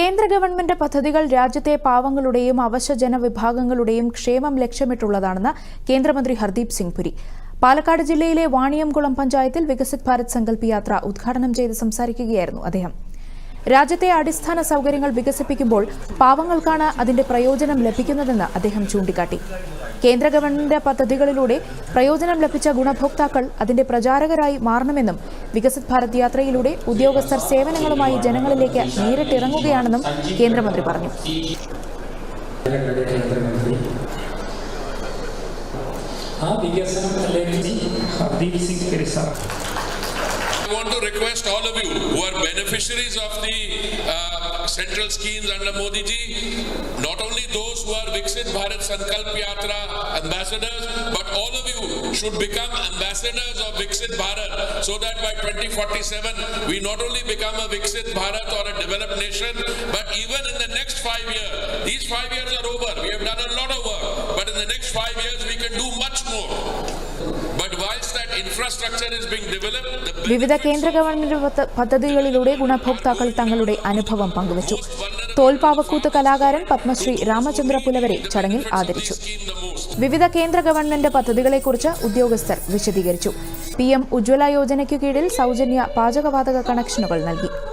കേന്ദ്ര ഗവൺമെന്റ് പദ്ധതികൾ രാജ്യത്തെ പാവങ്ങളുടെയും അവശ ജനവിഭാഗങ്ങളുടെയും ക്ഷേമം ലക്ഷ്യമിട്ടുള്ളതാണെന്ന് കേന്ദ്രമന്ത്രി ഹർദീപ് സിംഗ് പുരി. പാലക്കാട് ജില്ലയിലെ വാണിയംകുളം പഞ്ചായത്തിൽ വികസിത് ഭാരത് സങ്കല്പ് യാത്ര ഉദ്ഘാടനം ചെയ്ത് സംസാരിക്കുകയായിരുന്നു അദ്ദേഹം. രാജ്യത്തെ അടിസ്ഥാന സൗകര്യങ്ങൾ വികസിപ്പിക്കുമ്പോൾ പാവങ്ങൾക്കാണ് അതിന്റെ പ്രയോജനം ലഭിക്കുന്നതെന്ന് അദ്ദേഹം ചൂണ്ടിക്കാട്ടി. കേന്ദ്ര ഗവൺമെന്റ് പദ്ധതികളിലൂടെ പ്രയോജനം ലഭിച്ച ഗുണഭോക്താക്കൾ അതിന്റെ പ്രചാരകരായി മാറണമെന്നും വികസിത് ഭാരത് യാത്രയിലൂടെ ഉദ്യോഗസ്ഥർ സേവനങ്ങളുമായി ജനങ്ങളിലേക്ക് നേരിട്ടിറങ്ങുകയാണെന്നും കേന്ദ്രമന്ത്രി പറഞ്ഞു. ആ വികസനം അല്ലെങ്കിൽ Hardeep Singh want to request all of you who are beneficiaries of the uh, central schemes under Modi ji, not only those who are Viksit Bharat Sankalp Yatra ambassadors, but all of you should become ambassadors of Viksit Bharat so that by 2047 we not only become a Viksit Bharat or a developed nation, but even in the next five years, these five years are over. We have done a lot of work, but in the next five years we can do much more. വിവിധ കേന്ദ്ര government പദ്ധ- പദ്ധതികളിലൂടെ ഗുണഭോക്താക്കൾ തങ്ങളുടെ അനുഭവം പങ്കുവച്ചു. തോൽപ്പാവക്കൂത്ത് കലാകാരൻ പത്മശ്രീ രാമചന്ദ്ര പുലവരെ ചടങ്ങിൽ ആദരിച്ചു. വിവിധ കേന്ദ്ര ഗവൺമെന്റ് പദ്ധതികളെക്കുറിച്ച് ഉദ്യോഗസ്ഥർ വിശദീകരിച്ചു. പി എം ഉജ്ജ്വല യോജനയ്ക്കു കീഴിൽ സൗജന്യ പാചകവാതക കണക്ഷനുകൾ നൽകി.